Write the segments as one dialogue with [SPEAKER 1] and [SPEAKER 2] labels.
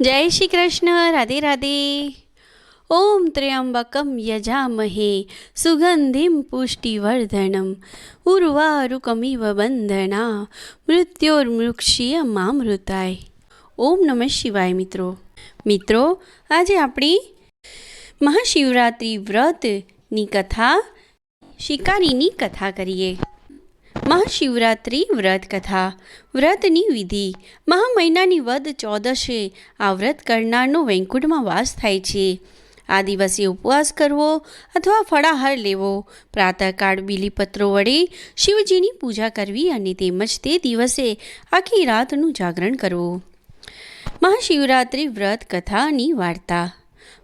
[SPEAKER 1] જય શ્રી કૃષ્ણ, રાધે રાધે. ઓમ ત્ર્યંબકમ યજામહે, સુગંધિમ પુષ્ટિવર્ધનમ, ઉર્વારુકમિવ બંધના મૃત્યોર્મૃક્ષીય મામૃતાય ઓમ નમઃ શિવાય મિત્રો. મિત્રો, આજે આપણી મહાશિવરાત્રિ વ્રતની કથા, શિકારીની કથા કરીએ. મહાશિવરાત્રિ વ્રત કથા, વ્રતની વિધિ. મહા મહિનાની વદ ચૌદશે. આ વ્રત કરનારનો વૈકુંઠમાં વાસ થાય છે. આ દિવસે ઉપવાસ કરવો અથવા ફળાહાર લેવો. પ્રાતઃકાળ બીલીપત્રો વડે શિવજીની પૂજા કરવી અને તેમજ તે દિવસે આખી રાતનું જાગરણ કરવું. મહાશિવરાત્રિ વ્રત કથાની વાર્તા.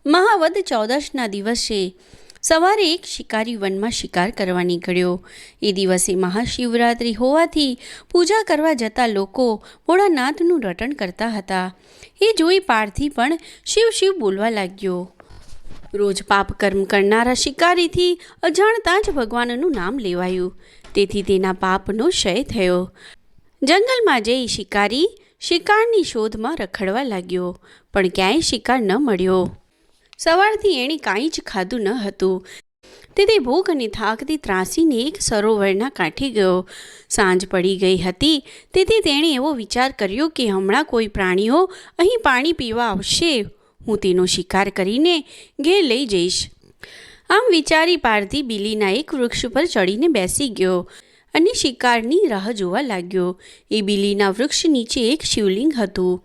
[SPEAKER 1] મહાવદ ચૌદશના દિવસે સવારે એક શિકારી વનમાં શિકાર કરવા નીકળ્યો. એ દિવસે મહાશિવરાત્રિ હોવાથી પૂજા કરવા જતા લોકો ભોળાનાથનું રટણ કરતા હતા. એ જોઈ પારથી પણ શિવ શિવ બોલવા લાગ્યો. રોજ પાપ કર્મ કરનારા શિકારીથી અજાણતા જ ભગવાનનું નામ લેવાયું. તેથી તેના પાપનો ક્ષય થયો. જંગલમાં જઈ શિકારી શિકારની શોધમાં રખડવા લાગ્યો, પણ ક્યાંય શિકાર ન મળ્યો. સવારથી એણે કાંઈ જ ખાધું ન હતું. તેથી ભૂખ અને થાકથી ત્રાસીને એક સરોવરના કાંઠે ગયો. સાંજ પડી ગઈ હતી. તેથી તેણે એવો વિચાર કર્યો કે હમણાં કોઈ પ્રાણીઓ અહીં પાણી પીવા આવશે. હું તેનો શિકાર કરીને ઘેર લઈ જઈશ. આમ વિચારી પારધી બિલીના એક વૃક્ષ પર ચડીને બેસી ગયો અને શિકારની રાહ જોવા લાગ્યો. એ બિલીના વૃક્ષ નીચે એક શિવલિંગ હતું.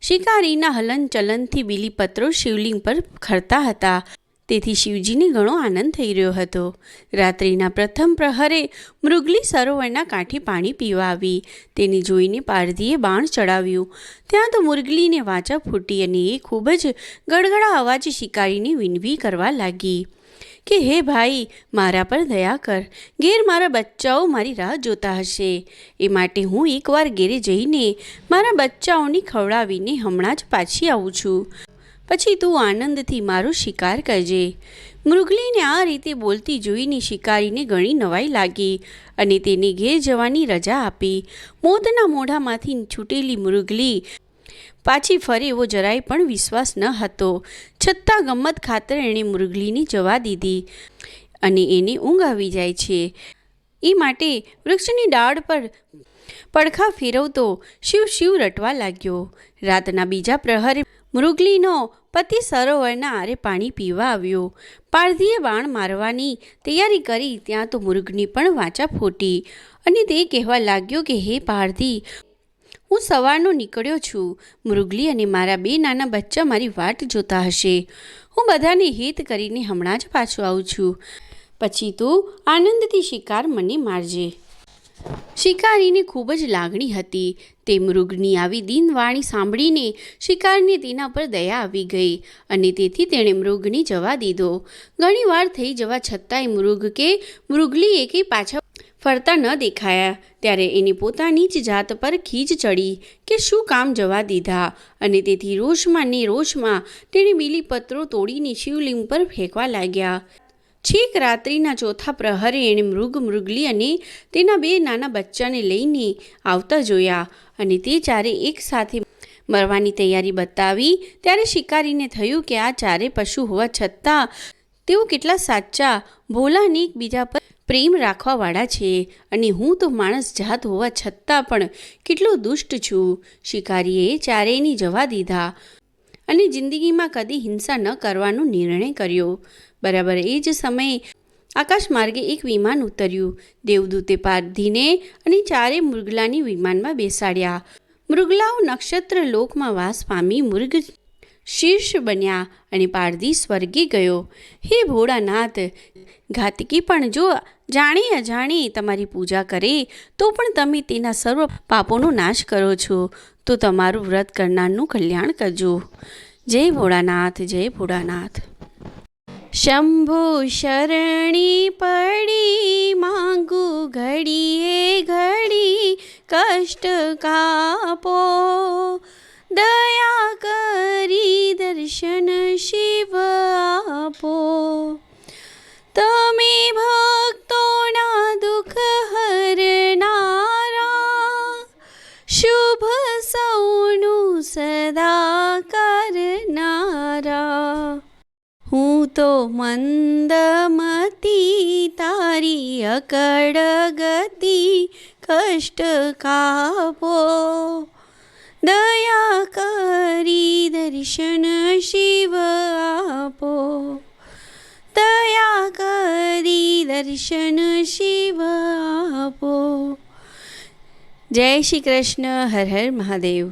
[SPEAKER 1] શિકારીના હલન ચલનથી બીલીપત્રો શિવલિંગ પર ખરતા હતા. તેથી શિવજીને ઘણો આનંદ થઈ રહ્યો હતો. રાત્રિના પ્રથમ પ્રહરે મૃગલી સરોવરના કાંઠે પાણી પીવા આવી. તેને જોઈને પારધીએ બાણ ચડાવ્યું. ત્યાં તો મુરગલીને વાચા ફૂટી અને એ ખૂબ જ ગડગડા અવાજે શિકારીને વિનવી કરવા લાગી. કે, હે ભાઈ, મારા પર દયા કર. ઘેર મારા બચ્ચાઓ મારી રાહ જોતા હશે. એ માટે હું એકવાર ઘેરે જઈને મારા બચ્ચાઓને ખવડાવીને હમણાં જ પાછી આવું છું. પછી તું આનંદથી મારો શિકાર કરજે. મૃગલીને આ રીતે બોલતી જોઈને શિકારીને ઘણી નવાઈ લાગી અને તેને ઘેર જવાની રજા આપી. મોતના મોઢામાંથી છૂટેલી મૃગલી પાછી ફરી એવો જરાય પણ વિશ્વાસ ન હતો. છતાં ગમત ખાતર એણે મૃગલીની જવા દીધી અને એને ઊંઘ આવી જાય છે. એ માટે વૃક્ષની ડાળ પર પડખા ફેરવતો શિવ શિવ રટવા લાગ્યો. રાતના બીજા પ્રહરે મૃગલીનો પતિ સરોવરના આરે પાણી પીવા આવ્યો. પારધીએ બાણ મારવાની તૈયારી કરી, ત્યાં તો મૃગની પણ વાચા ફૂટી અને તે કહેવા લાગ્યો કે, હે પારધી હું સવારનો નીકળ્યો છું. મૃગલી અને મારા બે નાના બચ્ચા મારી વાટ જોતા હશે. હું બધાને હિત કરીને હમણાં જ પાછો આવું છું. પછી તું આનંદથી શિકાર મને મારજે. શિકારીને ખૂબ જ લાગણી હતી. તે મૃગની આવી દિનવાણી સાંભળીને શિકારને તેના પર દયા આવી ગઈ અને તેથી તેણે મૃગને જવા દીધો. ઘણીવાર થઈ જવા છતાંય મૃગ કે મૃગલી એકે પાછા ફરતા ન દેખાયા. ત્યારે એની પોતાની જ જાત પર ખીજ ચડી કે શું કામ જવા દીધા અને તેથી રોષમાં ને રોષમાં તેણે બીલીપત્રો તોડીને શિવલિંગ પર ફેંકવા લાગ્યા. છેક રાત્રિના ચોથા પ્રહરે એણે મૃગ મૃગલી અને તેના બે નાના બચ્ચાને લઈને આવતા જોયા અને તે ચારે એક સાથે મરવાની તૈયારી બતાવી. ત્યારે શિકારીને થયું કે આ ચારે પશુ હોવા છતાં તેઓ કેટલા સાચા. ભોલાને એકબીજા પર પ્રેમ રાખવાવાળા છે અને હું તો માણસ જાત હોવા છતાં પણ કેટલો દુષ્ટ છું. શિકારીએ ચારેયની જવા દીધા અને જિંદગીમાં કદી હિંસા ન કરવાનો નિર્ણય કર્યો. બરાબર એ જ સમયે આકાશ માર્ગે એક વિમાન ઉતર્યું. દેવદૂતે પારધીને અને ચારે મૃગલાની વિમાનમાં બેસાડ્યા. મૃગલાઓ નક્ષત્ર લોકમાં વાસ પામી મૃગ શીર્ષ બન્યા અને પારધી સ્વર્ગે ગયો. હે ભોળાનાથ, ઘાતકી પણ જો જાણે અજાણી તમારી પૂજા કરે, તો પણ તમે તેના સર્વ પાપોનો નાશ કરો છો. તો તમારું વ્રત કરનારનું કલ્યાણ કરજો. જય ભોળાનાથ જય ભોળાનાથ. શંભુ શરણી પડી, માંગુ ઘડીએ ઘડી, કષ્ટ કાપો. દયા કરી દર્શન શિવ આપો. સદા કરનારા હું તો મંદમતી તારી અકડ ગતિ કષ્ટ કાપો દયા કરી દર્શન શિવ આપો દયા કરી દર્શન શિવ આપો જય શ્રી કૃષ્ણ હર હર મહાદેવ